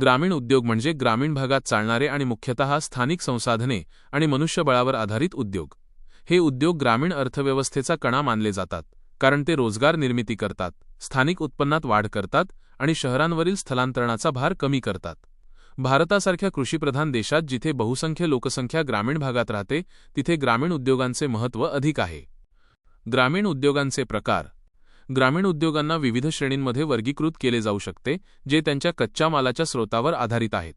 ग्रामीण उद्योग म्हणजे ग्रामीण भागात चालणारे आणि मुख्यतः स्थानिक संसाधने आणि मनुष्यबळावर आधारित उद्योग. हे उद्योग ग्रामीण अर्थव्यवस्थेचा कणा मानले जातात कारण ते रोजगार निर्मिती करतात स्थानिक उत्पन्नात वाढ करतात आणि शहरांवरील स्थलांतरणाचा भार कमी करतात. भारतासारख्या कृषीप्रधान देशात जिथे बहुसंख्य लोकसंख्या ग्रामीण भागात राहते तिथे ग्रामीण उद्योगांचे महत्त्व अधिक आहे. ग्रामीण उद्योगांचे प्रकार ग्रामीण उद्योगांना विविध श्रेणींमध्ये वर्गीकृत केले जाऊ शकते जे त्यांच्या कच्च्या मालाच्या स्रोतावर आधारित आहेत.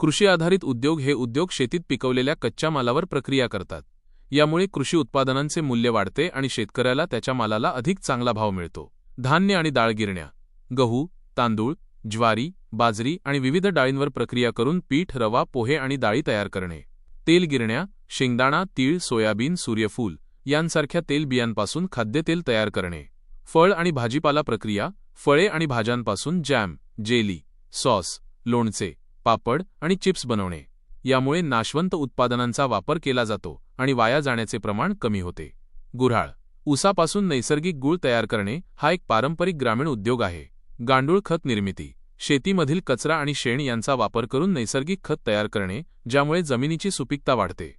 कृषी आधारित उद्योग हे उद्योग शेतीत पिकवलेल्या कच्च्या मालावर प्रक्रिया करतात. यामुळे कृषी उत्पादनांचे मूल्य वाढते आणि शेतकऱ्याला त्याच्या मालाला अधिक चांगला भाव मिळतो. धान्य आणि डाळ गिरण्या गहू तांदूळ ज्वारी बाजरी आणि विविध डाळींवर प्रक्रिया करून पीठ रवा पोहे आणि डाळी तयार करणे. तेल गिरण्या शेंगदाणा तीळ सोयाबीन सूर्यफूल यांसारख्या तेलबियांपासून खाद्यतेल तयार करणे. फळ आणि भाजीपाला प्रक्रिया फळे आणि भाज्यांपासून जॅम जेली सॉस लोणचे पापड आणि चिप्स बनवणे. यामुळे नाशवंत उत्पादनांचा वापर केला जातो आणि वाया जाण्याचे प्रमाण कमी होते. गुऱ्हाळ. ऊसापासून नैसर्गिक गूळ तयार करणे हा एक पारंपरिक ग्रामीण उद्योग आहे. गांडूळ खत निर्मिती. शेतीमधील कचरा आणि शेण यांचा वापर करून नैसर्गिक खत तयार करणे ज्यामुळे जमिनीची सुपीकता वाढते.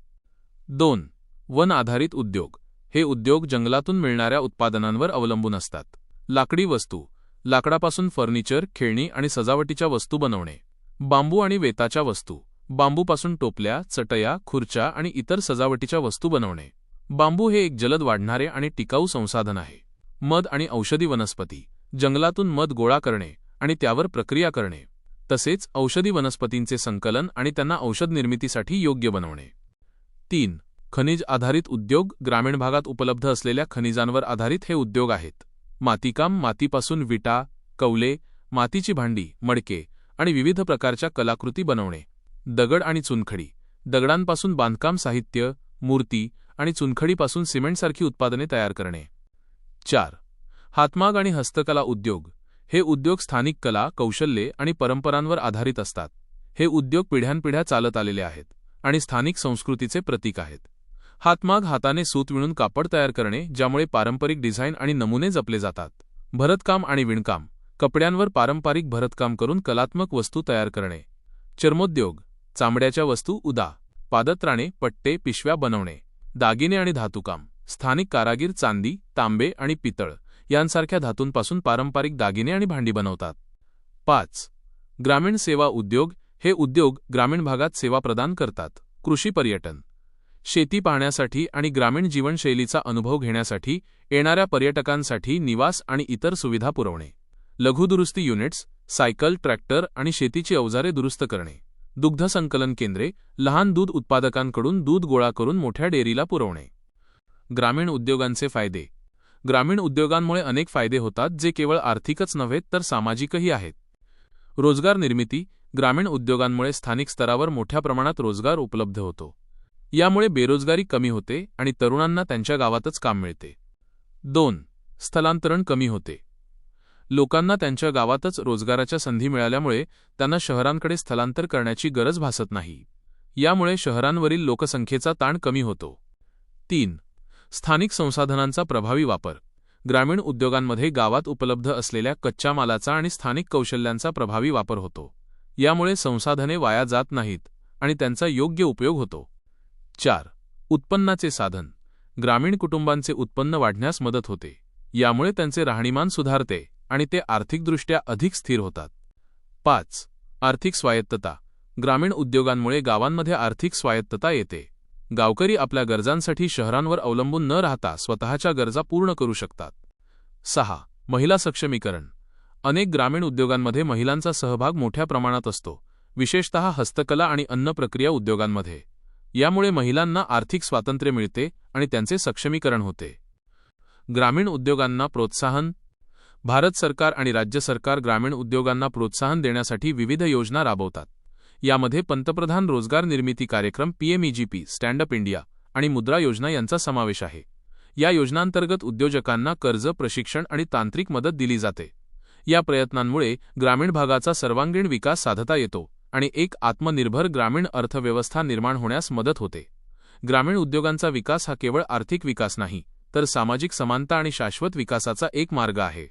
दोन. वन आधारित उद्योग. हे उद्योग जंगलातून मिळणाऱ्या उत्पादनांवर अवलंबून असतात. लाकडी वस्तू लाकडापासून फर्निचर खेळणी आणि सजावटीच्या वस्तू बनवणे. बांबू आणि वेताच्या वस्तू बांबूपासून टोपल्या चटया खुर्च्या आणि इतर सजावटीच्या वस्तू बनवणे. बांबू हे एक जलद वाढणारे आणि टिकाऊ संसाधन आहे. मध आणि औषधी वनस्पती जंगलातून मध गोळा करणे आणि त्यावर प्रक्रिया करणे. तसेच औषधी वनस्पतींचे संकलन आणि त्यांना औषध निर्मितीसाठी योग्य बनवणे. तीन खनिज आधारित उद्योग ग्रामीण भागात उपलब्ध असलेल्या खनिजांवर आधारित हे उद्योग आहेत. मातीकाम मातीपासून विटा कौले मातीची भांडी मडके आणि विविध प्रकारच्या कलाकृती बनवणे. दगड आणि चुनखडी. दगडांपासून बांधकाम साहित्य मूर्ती आणि चुनखडीपासून सिमेंटसारखी उत्पादने तयार करणे. चार. हातमाग आणि हस्तकला उद्योग. हे उद्योग स्थानिक कला कौशल्ये आणि परंपरांवर आधारित असतात. हे उद्योग पिढ्यानपिढ्या चालत आलेले आहेत आणि स्थानिक संस्कृतीचे प्रतीक आहेत. हातमाग हाताने सूत विणून कापड तयार करणे ज्यामुळे पारंपरिक डिझाईन आणि नमुने जपले जातात. भरतकाम आणि विणकाम कपड्यांवर पारंपरिक भरतकाम करून कलात्मक वस्तू तयार करणे. चर्मोद्योग चामड्याच्या वस्तू उदा पादत्राणे पट्टे पिशव्या बनवणे. दागिने आणि धातुकाम स्थानिक कारागीर चांदी तांबे आणि पितळ यांसारख्या धातूंपासून पारंपरिक दागिने आणि भांडी बनवतात. पाच ग्रामीण सेवा उद्योग हे उद्योग ग्रामीण भागात सेवा प्रदान करतात. कृषी पर्यटन शेती पाहण्यासाठी आणि ग्रामीण जीवनशैलीचा अनुभव घेण्यासाठी येणाऱ्या पर्यटकांसाठी निवास आणि इतर सुविधा पुरवणे. लघुदुरुस्ती युनिट्स सायकल ट्रॅक्टर आणि शेतीची अवजारे दुरुस्त करणे. दुग्ध संकलन केंद्रे लहान दूध उत्पादकांकडून दूध गोळा करून मोठ्या डेअरीला पुरवणे. ग्रामीण उद्योगांचे फायदे. ग्रामीण उद्योगांमुळे अनेक फायदे होतात जे केवळ आर्थिकच नव्हे तर सामाजिकही आहेत. रोजगार निर्मिती. ग्रामीण उद्योगांमुळे स्थानिक स्तरावर मोठ्या प्रमाणात रोजगार उपलब्ध होतो. यामुळे बेरोजगारी कमी होते आणि तरुणांना त्यांच्या गावातच काम मिळते. दोन स्थलांतरण कमी होते. लोकांना त्यांच्या गावातच रोजगाराच्या संधी मिळाल्यामुळे त्यांना शहरांकडे स्थलांतर करण्याची गरज भासत नाही. यामुळे शहरांवरील लोकसंख्येचा ताण कमी होतो. तीन स्थानिक संसाधनांचा प्रभावी वापर. ग्रामीण उद्योगांमध्ये गावात उपलब्ध असलेल्या कच्च्या मालाचा आणि स्थानिक कौशल्यांचा प्रभावी वापर होतो. यामुळे संसाधने वाया जात नाहीत आणि त्यांचा योग्य उपयोग होतो. चार. उत्पन्नाचे साधन. ग्रामीण कुटुंबांचे उत्पन्न वाढण्यास मदत होते. यामुळे त्यांचे राहणीमान सुधारते आणि ते आर्थिकदृष्ट्या अधिक स्थिर होतात. पाच. आर्थिक स्वायत्तता. ग्रामीण उद्योगांमुळे गावांमध्ये आर्थिक स्वायत्तता येते. गावकरी आपल्या गरजांसाठी शहरांवर अवलंबून न राहता स्वतःच्या गरजा पूर्ण करू शकतात. सहा. महिला सक्षमीकरण. अनेक ग्रामीण उद्योगांमध्ये महिलांचा सहभाग मोठ्या प्रमाणात असतो. विशेषतः हस्तकला आणि अन्न प्रक्रिया उद्योगांमध्ये. यामुळे महिलांना आर्थिक स्वातंत्र्य मिळते आणि त्यांचे सक्षमीकरण होते. ग्रामीण उद्योगांना प्रोत्साहन भारत सरकार आणि राज्य सरकार ग्रामीण उद्योगांना प्रोत्साहन देण्यासाठी विविध योजना राबवतात. यामध्ये पंतप्रधान रोजगार निर्मिती कार्यक्रम पीएमईजीपी स्टँड अप इंडिया आणि मुद्रा योजना यांचा समावेश आहे. या योजनांतर्गत उद्योजकांना कर्ज प्रशिक्षण आणि तांत्रिक मदत दिली जाते. या प्रयत्नांमुळे ग्रामीण भागाचा सर्वांगीण विकास साधता येतो आणि एक आत्मनिर्भर ग्रामीण अर्थव्यवस्था निर्माण होण्यास मदत होते. ग्रामीण उद्योगांचा विकास हा केवळ आर्थिक विकास नाही तर सामाजिक समानता आणि शाश्वत विकासाचा एक मार्ग आहे.